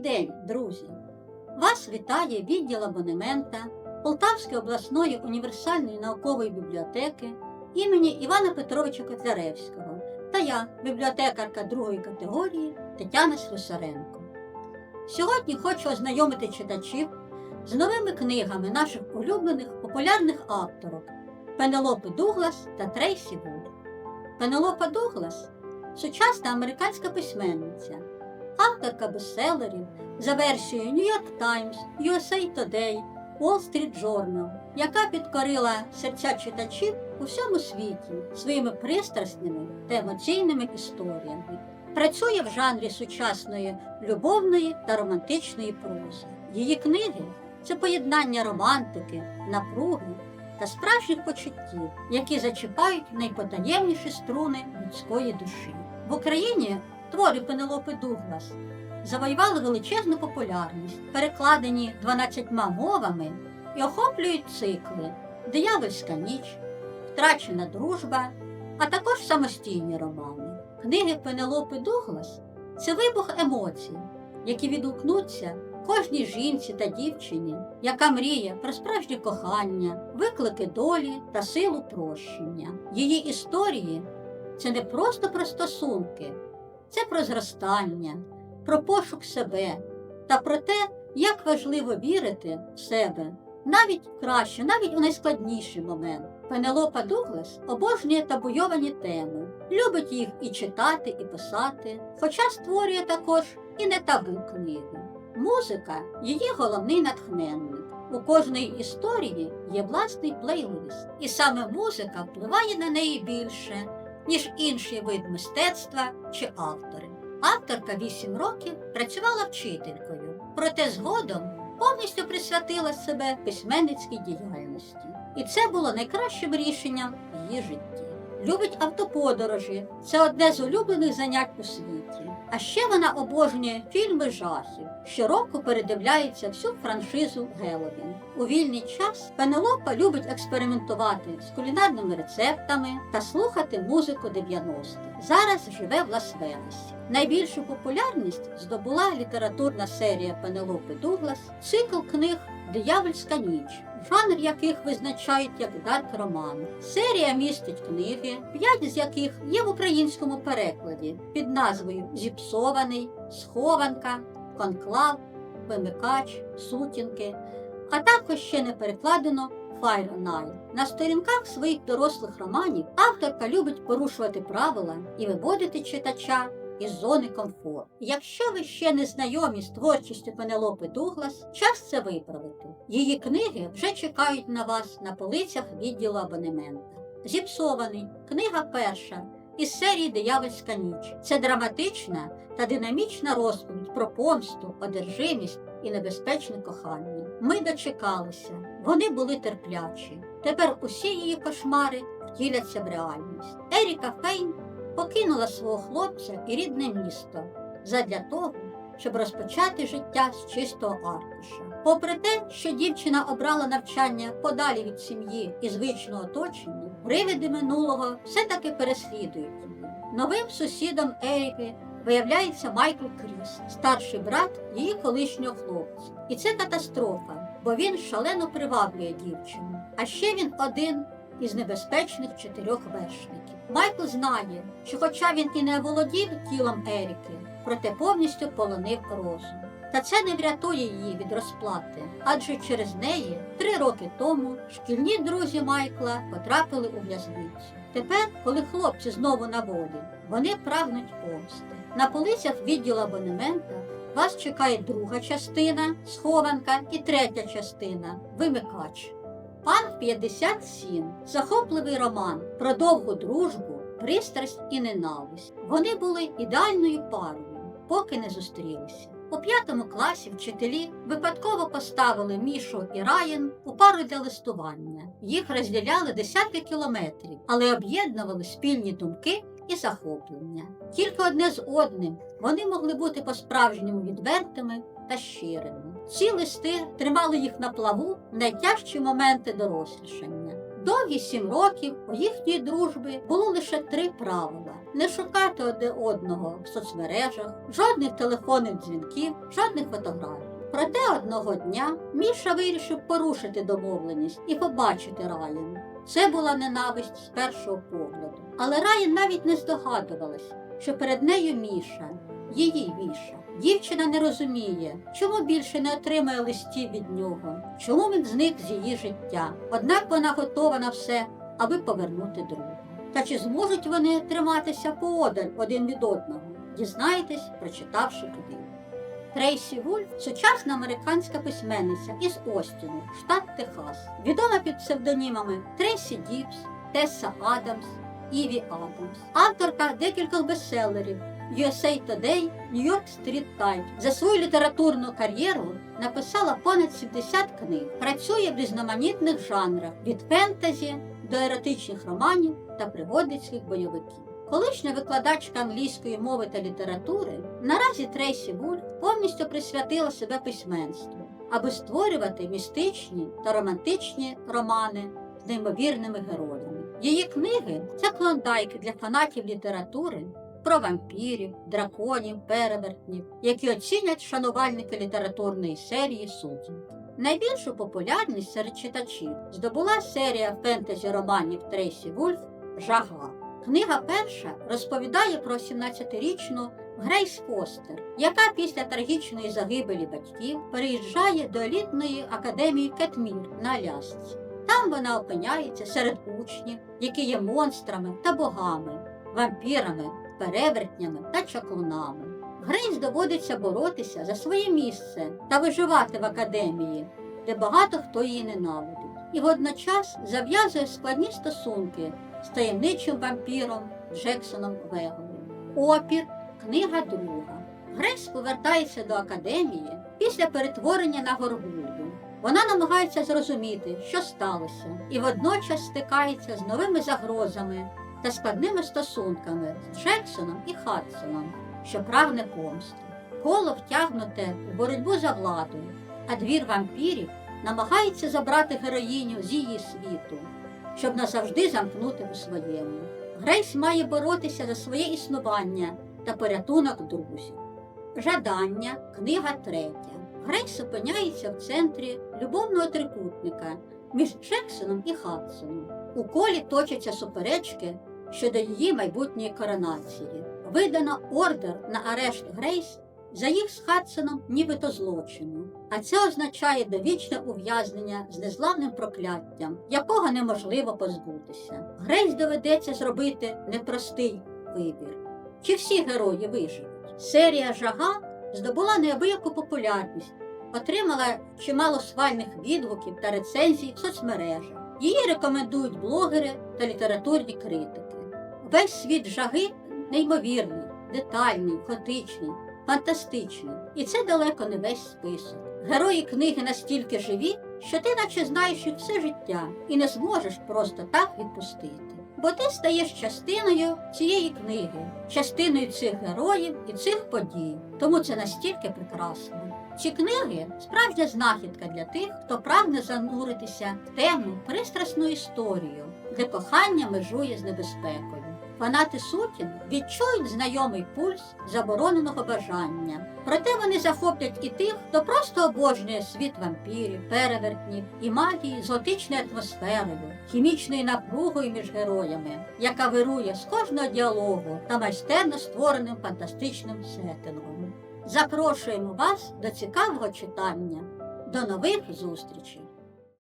день, друзі! Вас вітає відділ абонемента Полтавської обласної універсальної наукової бібліотеки імені Івана Петровича Котляревського та я, бібліотекарка другої категорії Тетяна Слюсаренко. Сьогодні хочу ознайомити читачів з новими книгами наших улюблених популярних авторок Пенелопи Дуглас та Трейсі Вуд. Пенелопа Дуглас сучасна американська письменниця, авторка бестселерів за версією New York Times, USA Today, Wall Street Journal, яка підкорила серця читачів у всьому світі своїми пристрасними та емоційними історіями. Працює в жанрі сучасної любовної та романтичної прози. Її книги це поєднання романтики, напруги та справжніх почуттів, які зачіпають найпотаємніші струни людської душі. В Україні твори Пенелопи Дуглас завоювали величезну популярність, перекладені 12 мовами і охоплюють цикли Диявольська ніч, Втрачена дружба, а також самостійні романи. Книги Пенелопи Дуглас це вибух емоцій, які відгукнуться кожній жінці та дівчині, яка мріє про справжнє кохання, виклики долі та силу прощення. Її історії це не просто про стосунки, це про зростання, про пошук себе та про те, як важливо вірити в себе навіть краще, навіть у найскладніший момент. Пенелопа Дуглас обожнює табуйовані теми, любить їх і читати, і писати, хоча створює також і не табу книги. Музика її головний натхненник. У кожної історії є власний плейлист, і саме музика впливає на неї більше, ніж інший вид мистецтва чи автори. Авторка 8 років працювала вчителькою, проте згодом повністю присвятила себе письменницькій діяльності. І це було найкращим рішенням в її житті. Любить автоподорожі, це одне з улюблених занять у світі. А ще вона обожнює фільми жахів. Щороку передивляється всю франшизу Геловін. У вільний час Пенелопа любить експериментувати з кулінарними рецептами та слухати музику 90-х. Зараз живе в Лас-Вегасі. Найбільшу популярність здобула літературна серія Пенелопи Дуглас, цикл книг Диявольська ніч, жанр яких визначають як дарк роман. Серія містить книги, п'ять з яких є в українському перекладі під назвою Зіпсований, Схованка, Конклав, Вимикач, Сутінки, а також ще не перекладено Fire. На сторінках своїх дорослих романів авторка любить порушувати правила і виводити читача із зони комфорту. Якщо ви ще не знайомі з творчістю Пенелопи Дуглас, час це виправити. Її книги вже чекають на вас на полицях відділу абонемента. Зіпсований книга перша із серії Диявольська ніч. Це драматична та динамічна розповідь про помсту, одержимість і небезпечне кохання. Ми дочекалися, вони були терплячі. Тепер усі її кошмари втіляться в реальність. Еріка Фейн покинула свого хлопця і рідне місто задля того, щоб розпочати життя з чистого аркуша. Попри те, що дівчина обрала навчання подалі від сім'ї і звичного оточення, привиди минулого все-таки переслідують її. Новим сусідом Еріки виявляється Майкл Кріс, старший брат її колишнього хлопця. І це катастрофа, бо він шалено приваблює дівчину. А ще він один із небезпечних чотирьох вершників. Майкл знає, що хоча він і не володів тілом Еріки, проте повністю полонив розум. Та це не врятує її від розплати, адже через неї три роки тому шкільні друзі Майкла потрапили у в'язницю. Тепер, коли хлопці знову на волі, вони прагнуть помсти. На полицях відділу абонемента вас чекає друга частина схованка і третя частина вимикач. Пан 57 захопливий роман про довгу дружбу, пристрасть і ненависть. Вони були ідеальною парою, поки не зустрілися. У п'ятому класі вчителі випадково поставили Мішу і Раєн у пару для листування. Їх розділяли десятки кілометрів, але об'єднували спільні думки і захоплення. Тільки одне з одним вони могли бути по-справжньому відвертими та щирими. Ці листи тримали їх на плаву в найтяжчі моменти дорослішання. Довгі сім років у їхньої дружби було лише три правила: не шукати один одного в соцмережах, жодних телефонних дзвінків, жодних фотографій. Проте одного дня Міша вирішив порушити домовленість і побачити Райан. Це була ненависть з першого погляду. Але Райан навіть не здогадувалась, що перед нею Міша, її Міша. Дівчина не розуміє, чому більше не отримає листів від нього, чому він зник з її життя. Однак вона готова на все, аби повернути друга. Та чи зможуть вони триматися поодаль один від одного? Дізнаєтесь, прочитавши книгу. Трейсі Вульф сучасна американська письменниця із Остіну, штат Техас, відома під псевдонімами Трейсі Діпс, Тесса Адамс, Іві Адамс, авторка декількох бестселерів USA Today, New York Street Times. За свою літературну кар'єру написала понад 70 книг, працює в різноманітних жанрах від фентезі до еротичних романів та пригодницьких бойовиків. Колишня викладачка англійської мови та літератури, наразі Трейсі Вульф повністю присвятила себе письменству, аби створювати містичні та романтичні романи з неймовірними героями. Її книги це клондайки для фанатів літератури про вампірів, драконів, перевертнів, які оцінять шанувальники літературної серії суддів. Найбільшу популярність серед читачів здобула серія фентезі романів Трейсі Вульф Жага. Книга перша розповідає про 17-річну Грейс Фостер, яка після трагічної загибелі батьків переїжджає до елітної академії Кетмір на Алясці. Там вона опиняється серед учнів, які є монстрами та богами, вампірами, перевертнями та чаклунами. Грейс доводиться боротися за своє місце та виживати в академії, де багато хто її ненавидить, і водночас зав'язує складні стосунки з таємничим вампіром Джексоном Веговим. Опір, книга друга. Грейс повертається до академії після перетворення на горгулью. Вона намагається зрозуміти, що сталося, і водночас стикається з новими загрозами та складними стосунками з Джексоном і Хадсоном, що прагне помсти. Коло втягнуте у боротьбу за владу, а двір вампірів намагається забрати героїню з її світу, щоб назавжди замкнути у своєму. Грейс має боротися за своє існування та порятунок друзів. Жадання, книга третя. Грейс опиняється в центрі любовного трикутника між Джексоном і Хадсоном. У колі точаться суперечки щодо її майбутньої коронації. Видано ордер на арешт Грейс за їх з Хадсоном нібито злочину. А це означає довічне ув'язнення з незламним прокляттям, якого неможливо позбутися. Грейс доведеться зробити непростий вибір. Чи всі герої виживуть? Серія Жага здобула неабияку популярність, отримала чимало свальних відгуків та рецензій в соцмережах. Її рекомендують блогери та літературні критики. Весь світ жаги неймовірний, детальний, готичний, фантастичний. І це далеко не весь список. Герої книги настільки живі, що ти наче знаєш їх все життя і не зможеш просто так відпустити. Бо ти стаєш частиною цієї книги, частиною цих героїв і цих подій. Тому це настільки прекрасно. Ці книги справжня знахідка для тих, хто прагне зануритися в темну, пристрасну історію, де кохання межує з небезпекою. Фанати сутін відчують знайомий пульс забороненого бажання. Проте вони захоплять і тих, хто просто обожнює світ вампірів, перевертнів і магії з готичною атмосферою, хімічною напругою між героями, яка вирує з кожного діалогу та майстерно створеним фантастичним сеттингом. Запрошуємо вас до цікавого читання. До нових зустрічей!